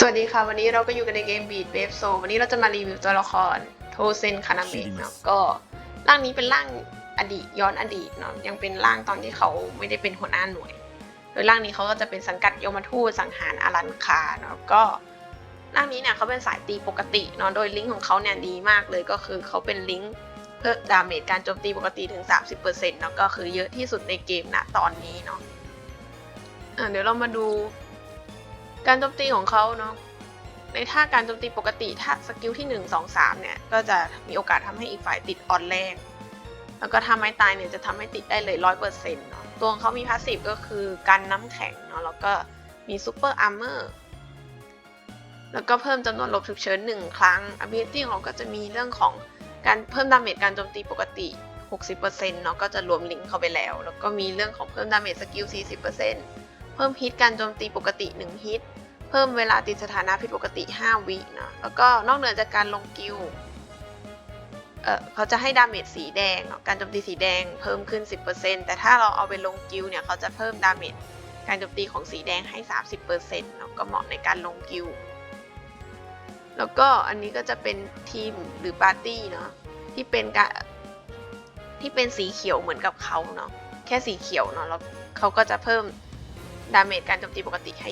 สวัสดีค่ะ วันนี้เราก็อยู่กันในเกม Beat Wave Soul วันนี้เราจะมารีวิวตัวละครโทเซนคานาเมะเนาะก็ร่างนี้เป็นร่างอดีตย้อนอดีตเนาะยังเป็นร่างตอนที่เขาไม่ได้เป็นหัวหน้าหน่วย โดยร่างนี้เขาก็จะเป็นสังกัดโยมทูตสังหารอารันคาเนาะก็ร่างนี้เนี่ยเขาเป็นสายตีปกติเนาะโดยลิงก์ของเขาเนี่ยดีมากเลยก็คือเขาเป็นลิงก์เพิ่มดาเมจการโจมตีปกติถึง 30%เนาะก็คือเยอะที่สุดในเกมณตอนนี้เนาะอะเดี๋ยวเรามาดู การโจมตีของเขาเนาะในท่าการโจมตีปกติถ้าสกิลที่ 1 2 3 เนี่ย ก็จะมีโอกาสทำให้อีกฝ่ายติดออนแรงแล้วก็ถ้าไม้ตายเนี่ยจะทำให้ติดได้เลย100%เปอร์เซ็นต์เนาะตัวของเขามีพาสซีฟก็คือกันน้ำแข็งเนาะแล้วก็มีซูเปอร์อาร์เมอร์แล้วก็เพิ่มจำนวนหลบฉุกเฉิน1 ครั้ง ability ของเราก็จะมีเรื่องของการเพิ่มดาเมจการโจมตีปกติ 60%เนาะก็จะรวมลิงก์เข้าไปแล้ว แล้วก็มีเรื่องของเพิ่มดาเมจสกิล40% เพิ่มฮิตการโจมตีปกติ 1 ฮิต เพิ่มเวลาติดสถานะผิดปกติ 5 วินะแล้วก็นอกเหนือจากการลงกิลเออเขาจะให้ดาเมจสีแดงเนาะการโจมตีสีแดงเพิ่มขึ้น 10%แต่ถ้าเราเอาไปลงกิลเนี่ยเขาจะเพิ่มดาเมจการโจมตีของสีแดงให้ 30%เนาะก็เหมาะในการลงกิลแล้วก็อันนี้ก็จะเป็นทีมหรือปาร์ตี้เนาะที่เป็นกะที่เป็นสีเขียวเหมือนกับเขาเนาะแค่สีเขียวเนาะแล้วเขาก็จะเพิ่ม ดาเมจการโจมตีปกติให้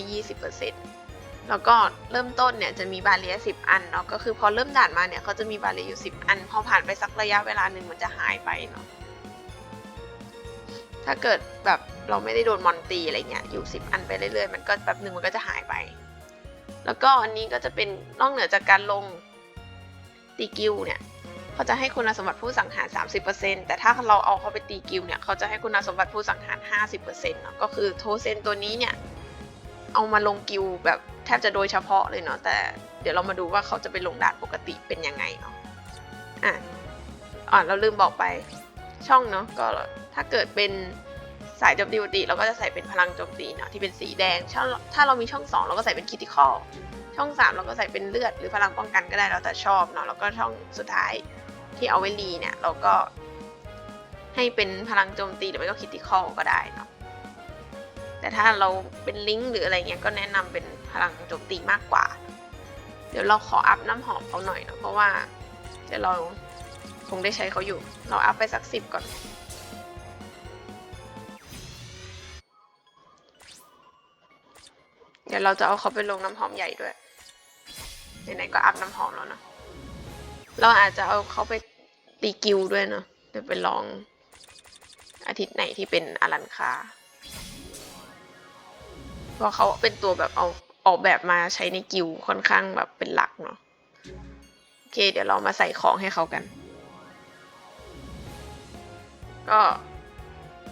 20%แล้วก็เริ่มต้นเนี่ยจะมีบาเรียสิบอันเนาะก็คือพอเริ่มด่านมาเนี่ยเขาจะมีบาเรียอยู่สิบอัน พอผ่านไปสักระยะเวลาหนึ่งมันจะหายไปเนาะถ้าเกิดแบบเราไม่ได้โดนมอนตีอะไรเงี้ยอยู่สิบอันไปเรื่อยๆ มันก็แบบหนึ่งมันก็จะหายไป แล้วก็อันนี้ก็จะเป็นนอกเหนือจากการลงตีกิลเนี่ย เขาจะให้คุณสมบัติผู้สังหาร 30%แต่ถ้าเราเอาเขาไปตีกิลเนี่ยเขาจะให้คุณสมบัติผู้สังหาร 50%เนาะก็คือโทเซนตัวนี้เนี่ยเอามาลงกิลแบบแทบจะโดยเฉพาะเลยเนาะแต่เดี๋ยวเรามาดูว่าเขาจะไปลงด่านปกติเป็นยังไงเนาะอะอะเราลืมบอกไปช่องเนาะก็ถ้าเกิดเป็นสายโจมตีปกติเราก็จะใส่เป็นพลังโจมตีเนาะที่เป็นสีแดงช่องถ้าเรามีช่อง 2 เราก็ใส่เป็นคิติคอลช่อง 3 เราก็ใส่เป็นเลือดหรือพลังป้องกันก็ได้แล้วแต่ชอบเนาะแล้วก็ช่องสุดท้าย ที่เอาไว้รีเนี่ยเราก็ให้เป็นพลังโจมตีหรือไม่ก็คิติคอลก็ได้เนาะแต่ถ้าเราเป็นลิงก์หรืออะไรเงี้ยก็แนะนำเป็นพลังโจมตีมากกว่า เดี๋ยวเราขออัพน้ำหอมเขาหน่อยเนาะเพราะว่าเดี๋ยวเราคงได้ใช้เขาอยู่ เราอัพไปสักสิบก่อน เดี๋ยวเราจะเอาเขาไปลงน้ำหอมใหญ่ด้วยไหนๆก็อัพน้ำหอมแล้วเนอะ เราอาจจะเอาเขาไปตีกิวด้วยเนาะเดี๋ยวไปลองอาทิตย์ไหนที่เป็นอลันคาเพราะเขาเป็นตัวแบบเอาออกแบบมาใช้ในกิวค่อนข้างแบบเป็นหลักเนาะโอเค เดี๋ยวเรามาใส่ของให้เขากัน ก็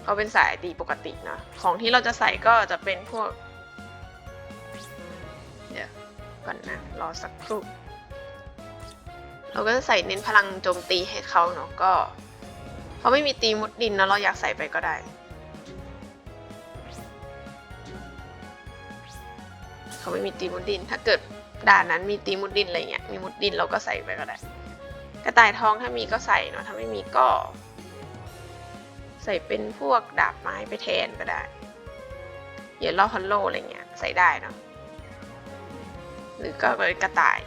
เขาเป็นสายตีปกตินะของที่เราจะใส่ก็จะเป็นพวก เดี๋ยวก่อนนะ รอสักครู่ เราก็จะใส่เน้นพลังโจมตีให้เขาเนาะก็เขาไม่มีตีมุดดินนะเราอยากใส่ไปก็ได้เขาไม่มีตีมุดดิน ถ้าเกิดด่านนั้นมีตีมุดดินอะไรเงี้ยมีมุดดินเราก็ใส่ไปก็ได้ กระต่ายทองถ้ามีก็ใส่เนาะถ้าไม่มีก็ ใส่เป็นพวกดาบไม้ไปแทนก็ได้เยลโล่ฮัลโลอะไรเงี้ยใส่ได้เนาะหรือก็เป็นกระต่าย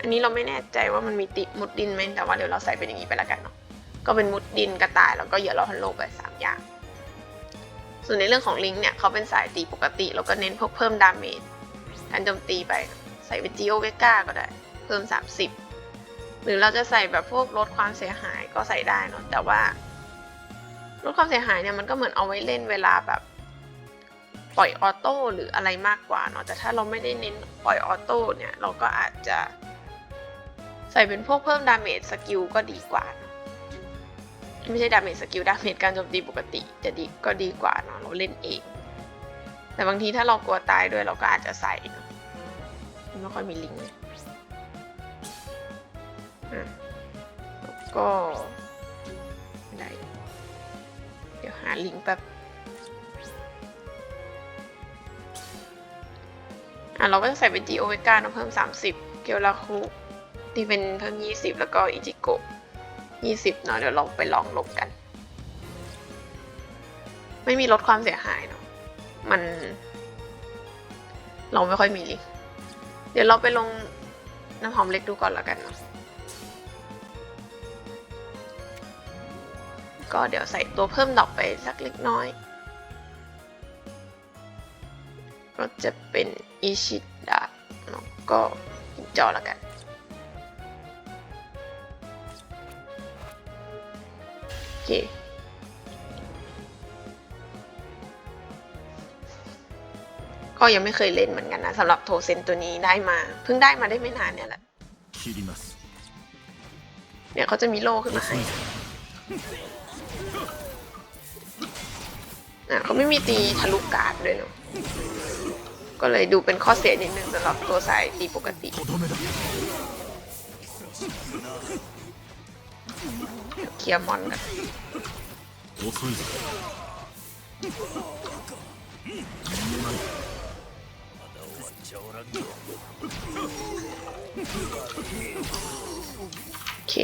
อันนี้เราไม่แน่ใจว่ามันมีติมุดดินไหมแต่ว่าเดี๋ยวเราใส่เป็นอย่างนี้ไปละกันเนาะก็เป็นมุดดินกระต่ายแล้วก็เยลโล่ฮัลโลไปสามอย่าง ส่วนในเรื่องของลิงเนี่ยเขาเป็นสายตีปกติ แล้วก็เน้นพวกเพิ่มดาเมจการโจมตีไปใส่เป็นจิโอเวก้าก็ได้ เพิ่ม 30 หรือเราจะใส่แบบพวกลดความเสียหายก็ใส่ได้เนาะแต่ว่าลดความเสียหายเนี่ยมันก็เหมือนเอาไว้เล่นเวลาแบบปล่อยออโต้หรืออะไรมากกว่าเนาะแต่ถ้าเราไม่ได้เน้นปล่อยออโต้เนี่ยเราก็อาจจะ ใส่เป็นพวกเพิ่มดาเมจสกิลก็ดีกว่า ไม่ใช่ดาเมจสกิลดาเมจการโจมตีปกติจะดีก็ดีกว่าเนาะเราเล่นเอง แต่บางทีถ้าเรากลัวตายด้วยเราก็อาจจะใส่ไม่ค่อยมีลิงก์อะแล้วก็อะไเดี๋ยวหาลิงก์แป๊บอะเราก็จะใส่เป็น G O V ก้านะเพิ่ม 30 เกียวลาคุ ที่เป็นเพิ่ม 20 แล้วก็อิจิโกะ20 เนาะเดี๋ยวเราไปลองลบกัน ไม่มีลดความเสียหายเนาะมัน เราไม่ค่อยมีลิเดี๋ยวเราไปลงน้ำหอมเล็กดูก่อนแล้วกันเนาะก็เดี๋ยวใส่ตัวเพิ่มดอกไปสักเล็กน้อย ก็จะเป็นอิชิดะเนาะก็ปิจอแล้วกัน เคก็ยังไม่เคยเล่นเหมือนกันนะสำหรับโทเซนตัวนี้ได้มา เพิ่งได้มาได้ไม่นานเนี่ยแหละเนี่ยเขาจะมีโล่ขึ้นมาให้นะเขาไม่มีตีทะลุการ์ดด้วยเนาะก็เลยดูเป็นข้อเสียนิดนึงสำหรับตัวสายตีปกติ เคลียร์มอนนะโอเค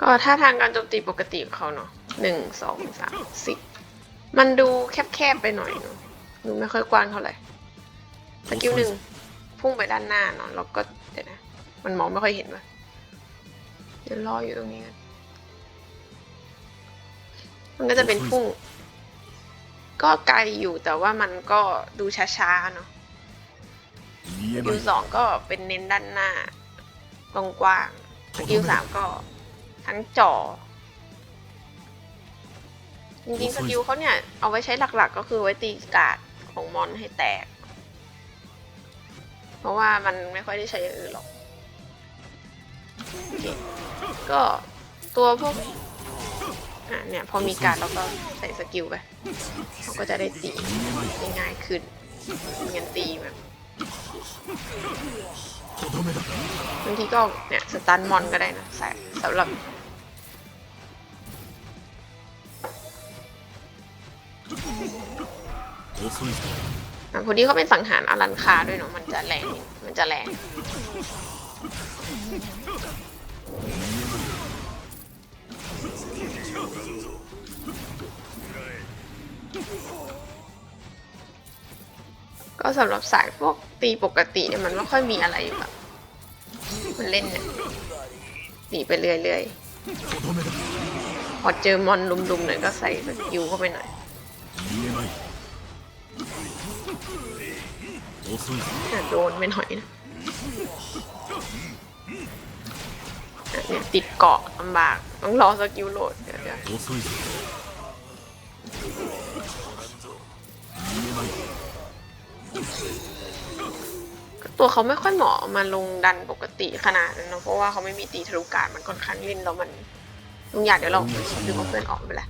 ก็ถ้าทางการโจมตีปกติของเขาเนาะหนึ่งสองสามสี่มันดูแคบๆไปหน่อยเนาะดูไม่ค่อยกว้างเท่าไหร่ สกิลหนึ่งพุ่งไปด้านหน้าเนาะแล้วก็เดี๋ยวนะ มันมองไม่ค่อยเห็นว่ะเดี๋ยวรออยู่ตรงนี้กันมันก็จะเป็นพุ่ง ก็ไกลอยู่แต่ว่ามันก็ดูช้าๆเนาะสกิลสองก็เป็นเน้นด้านหน้าตงกว้างสกิลสามก็ทั้งจ่อจริงๆสกิลเขาเนี่ย เอาไว้ใช้หลักๆ ก็คือไว้ตีกาดของมอนให้แตก เพราะว่ามันไม่ค่อยได้ใช้อย่างอื่นหรอกโอเคก็ตัวพวกอ่ะเนี่ย พอมีการดเราก็ใส่สกิลไปเขาก็จะได้ตี 見えまい ได้ง่ายขึ้นเงินตีแบบ とどめだ บางทีก็เนี่ยสตันมอนก็ได้นะใส่สำหรับ 遅いぞ อ่ะ พอดีเขาเป็นสังหารอารันคาด้วยเนาะมันจะแรงมันจะแรงก็สำหรับสายพวกตีปกติเนี่ยมันไม่ค่อยมีอะไรแบบมันเล่นเนี่ยหนีไปเรื่อยๆพอเจอมอนลุมๆหน่อยก็ใส่ยูเข้าไปหน่อย โดนเป็นหอยนะเนี่ยติดเกาะลำบาก ต้องรอสกิลโหลดเดี๋ยวตัวเขาไม่ค่อยเหมาะมาลงดันปกติขนาดนั้นเพราะว่าเขาไม่มีตีทะลุการมันค่อนข้างเล่นแล้วมันลุงอยากเดี๋ยวเราดึงเพื่อนออกไปแหละ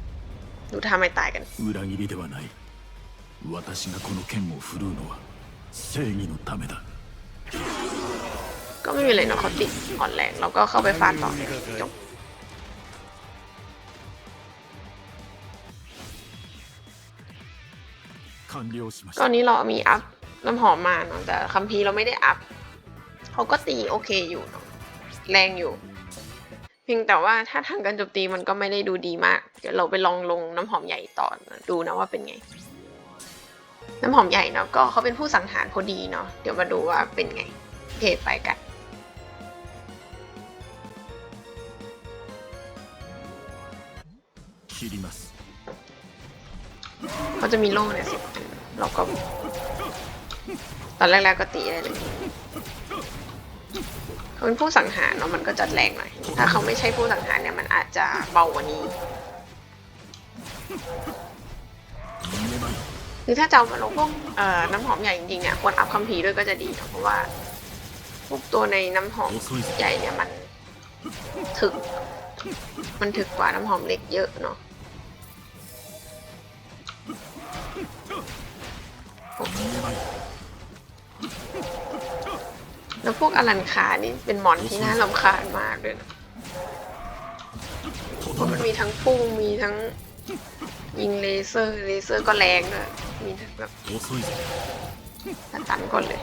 ดูท่าไม่ตายกัน 私がこの剣を振るうのは正義のためだ ก็ไม่มีเลยเนาะเขาติดอ่อนแรงเราก็เข้าไปฟาดต่อจบ 完了しまし ก็ た นี้เรามีอัพน้ำหอมมาเนาะแต่คัมภีร์เราไม่ได้อัพเขาก็ตีโอเคอยู่เนาะแรงอยู่ เพียงแต่ว่าถ้าทางการโจมตีมันก็ไม่ได้ดูดีมาก เดี๋ยวเราไปลองลงน้ำหอมใหญ่ต่อนะดูนะว่าเป็นไง น้ำหอมใหญ่เนาะก็เขาเป็นผู้สังหารพอดีเนาะเดี๋ยวมาดูว่าเป็นไงโอเคไปกันเขาจะมีโล่เนี่ยสิเราก็ ตอนแรกๆก็ตีได้เลยเขาเป็นผู้สังหารเนาะมันก็จัดแรงหน่อยถ้าเขาไม่ใช่ผู้สังหารเนี่ยมันอาจจะเบากว่านี้ คือถ้าจะเอามาลงพวกน้ำหอมใหญ่จริงๆเนี่ยควรอัพคัมภีร์ด้วยก็จะดีเพราะว่าพวกตัวในน้ำหอมใหญ่เนี่ยมันถึก มันถึกกว่าน้ำหอมเล็กเยอะเนาะแล้วพวกอลันคานี่เป็นหมอนที่น่าลำคาญมากเลยนะมันมีทั้งปุ้งมีทั้งยิงเลเซอร์ เลเซอร์ก็แรงเลย นี่แบบอาจารย์ก่อนเล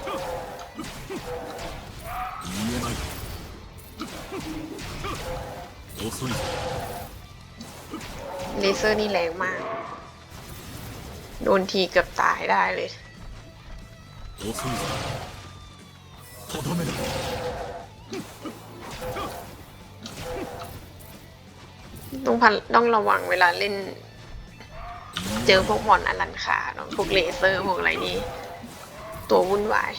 เลเซอร์นี่แรงมาก โดนทีเกือบตายได้เลยต้องพันต้องระวังเวลาเล่น เจอพวกมอนอลันคาพวกเลเซอร์พวกอะไรนี่ ตัววุ่นวาย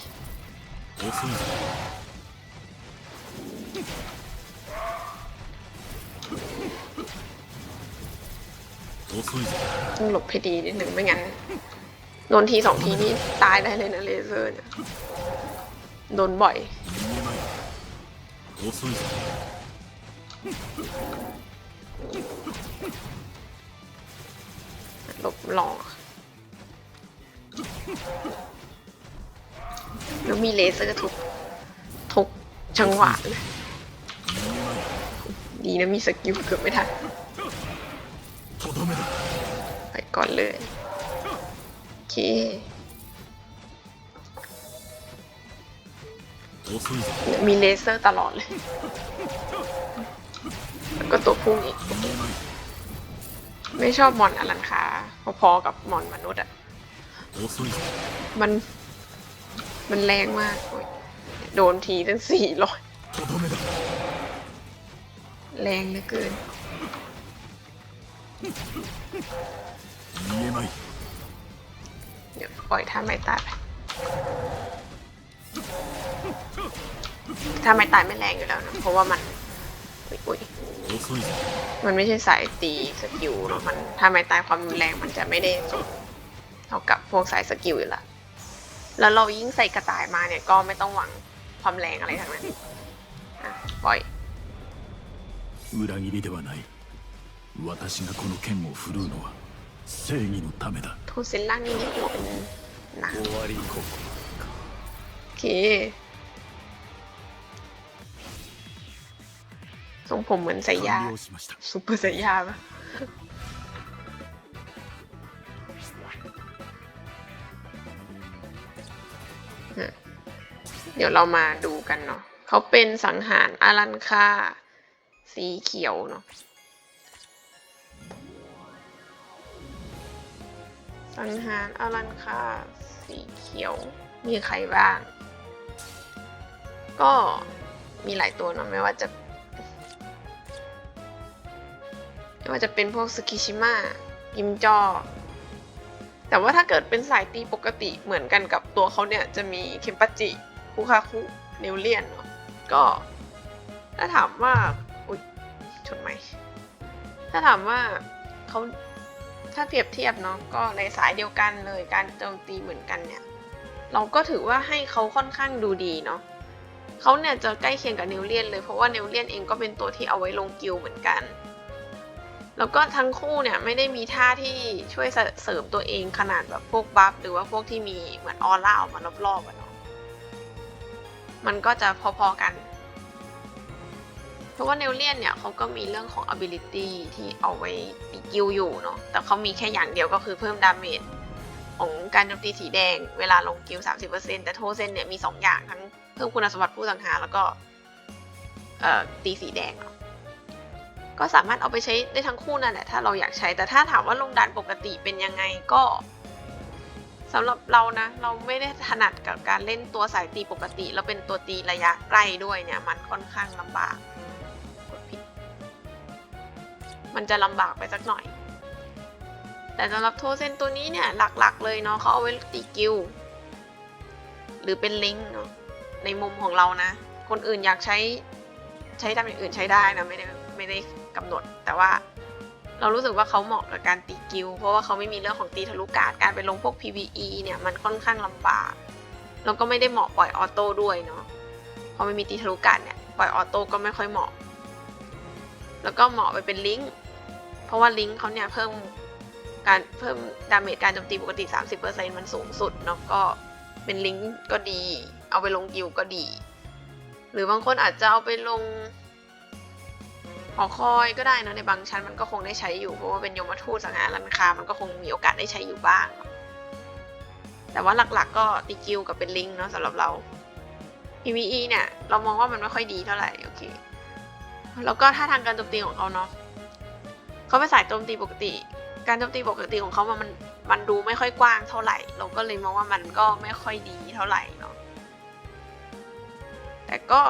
ต้องหลบให้ดีนิดหนึ่งไม่งั้นโดนทีสองทีนี่ตายได้เลยนะเลเซอร์เนี่ยโดนบ่อย หลอกแล้วมีเลเซอร์ทุกทุกจังหวะเลยดีนะมีสกิลเกือบไม่ทันไปก่อนเลย โอเคมีเลเซอร์ตลอดเลย แล้วก็ตัวพุ่งอีก ไม่ชอบมอนอลันคาพอๆกับมอนมนุษย์อะ มัน มันแรงมาก โดนทีตั้งสี่ร้อยแรงเหลือเกินเดี๋ยวปล่อยท่าไม่ตายถ้าไม่ตายไม่แรงอยู่แล้วนะเพราะว่ามัน อุ้ย มันไม่ใช่สายตีสกิลเนอะมันถ้าไม่ตายความรุนแรงมันจะไม่ได้สูงเท่ากับพวกสายสกิลอยู่ละแล้วเรายิ่งใส่กระต่ายมาเนี่ยก็ไม่ต้องหวังความแรงอะไรทั้งนั้นอ่ะปล่อย 裏切りではない私がこの剣を振るうのは正義のためだ โทเซนล่างนี่นี่หัวเป็นหนัง 終わりこ โอเค ทรงผมเหมือนสายยาซุปเปอร์สายยาปะเดี๋ยวเรามาดูกันเนาะเขาเป็นสังหารอารันคาสีเขียวเนาะสังหารอารันคาสีเขียวมีใครบ้าง ก็มีหลายตัวเนาะไม่ว่าจะ ไม่ว่าจะเป็นพวกสกิชิมะกิมจอ แต่ว่าถ้าเกิดเป็นสายตีปกติเหมือนกันกับตัวเขาเนี่ย จะมีเคมปัจิคุคาคุเนวเลียนเนาะก็ถ้าถามว่า อุ๊ยชนไหมถ้าถามว่าเขาถ้าเปรียบเทียบเนาะก็ในสายเดียวกันเลยการโจมตีเหมือนกันเนี่ย เราก็ถือว่าให้เขาค่อนข้างดูดีเนาะเขาเนี่ยจะใกล้เคียงกับเนวเลียนเลยเพราะว่าเนวเลียนเองก็เป็นตัวที่เอาไว้ลงกิลเหมือนกัน แล้วก็ทั้งคู่เนี่ยไม่ได้มีท่าที่ช่วยเสริมตัวเองขนาดแบบพวกบัฟหรือว่าพวกที่มีเหมือนออร่าออกมารอบๆอะเนาะมันก็จะพอๆกัน เพราะว่าเนลเลียนเนี่ยเขาก็มีเรื่องของ ability ที่เอาไว้ตีกิลอยู่เนาะแต่เขามีแค่อย่างเดียวก็คือเพิ่มดาเมจของการโจมตีสีแดงเวลาลงกิล 30%แต่โทเซนเนี่ยมี 2 อย่างทั้งเพิ่มคุณสมบัติผู้สังหารแล้วก็ตีสีแดงเนาะ ก็สามารถเอาไปใช้ได้ทั้งคู่นั่นแหละถ้าเราอยากใช้แต่ถ้าถามว่าลงดันปกติเป็นยังไงก็สำหรับเรานะ เราไม่ได้ถนัดกับการเล่นตัวสายตีปกติ แล้วเป็นตัวตีระยะใกล้ด้วยเนี่ย มันค่อนข้างลำบากกดผิด มันจะลำบากไปสักหน่อย แต่สำหรับโทเซนตัวนี้เนี่ยหลักๆ เลยเนาะเขาเอาไว้ตีกิลหรือเป็นลิงเนาะในมุมของเรานะ คนอื่นอยากใช้ใช้ทำอย่างอื่นใช้ได้นะไม่ได้ไม่ได้ กำหนด แต่ว่าเรารู้สึกว่าเขาเหมาะกับการตีกิลด์เพราะว่าเขาไม่มีเรื่องของตีทะลุการ์ดการไปลงพวก PVE เนี่ยมันค่อนข้างลำบากแล้วก็ไม่ได้เหมาะปล่อยออโต้ด้วยเนาะพอไม่มีตีทะลุการ์ดเนี่ยปล่อยออโต้ก็ไม่ค่อยเหมาะ แล้วก็เหมาะไปเป็นลิงก์เพราะว่าลิงก์เขาเนี่ยเพิ่มการเพิ่มดาเมจการโจมตีปกติ 30%มันสูงสุดเนาะก็เป็นลิงก์ก็ดี เอาไปลงกิลด์ก็ดี หรือบางคนอาจจะเอาไปลง หอคอยก็ได้นะในบางชั้นมันก็คงได้ใช้อยู่เพราะว่าเป็นยมทูตสังหารันคามันก็คงมีโอกาสได้ใช้อยู่บ้าง แต่ว่าหลักๆ ก็ตีกิลกับเป็นลิงเนาะสำหรับเรา PVE เนี่ย เรามองว่ามันไม่ค่อยดีเท่าไหร่โอเคแล้วก็ท่าทางการโจมตีของเขาเนาะเขาเป็นสายโจมตีปกติ การโจมตีปกติของเขามันมันมันดูไม่ค่อยกว้างเท่าไหร่ เราก็เลยมองว่ามันก็ไม่ค่อยดีเท่าไหร่เนาะแต่ก็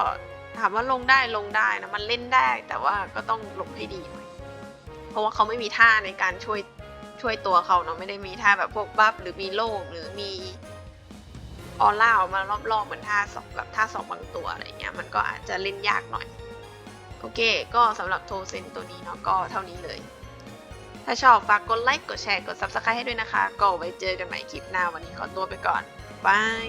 ถามว่าลงได้ลงได้นะมันเล่นได้ แต่ว่าก็ต้องลงให้ดีหน่อยเพราะว่าเขาไม่มีท่าในการช่วยช่วยตัวเขาเนาะไม่ได้มีท่าแบบพวกบัฟหรือมีโล่หรือมีออร่าออกมารอบๆเหมือนท่าสองแบบท่าสองบางตัวอะไรเงี้ยมันก็อาจจะเล่นยากหน่อย โอเค ก็สำหรับโทเซนตัวนี้เนาะก็เท่านี้เลย ถ้าชอบฝากกดไลค์กดแชร์กด subscribe ให้ด้วยนะคะ ก็ไว้เจอกันใหม่คลิปหน้าวันนี้ขอตัวไปก่อนบาย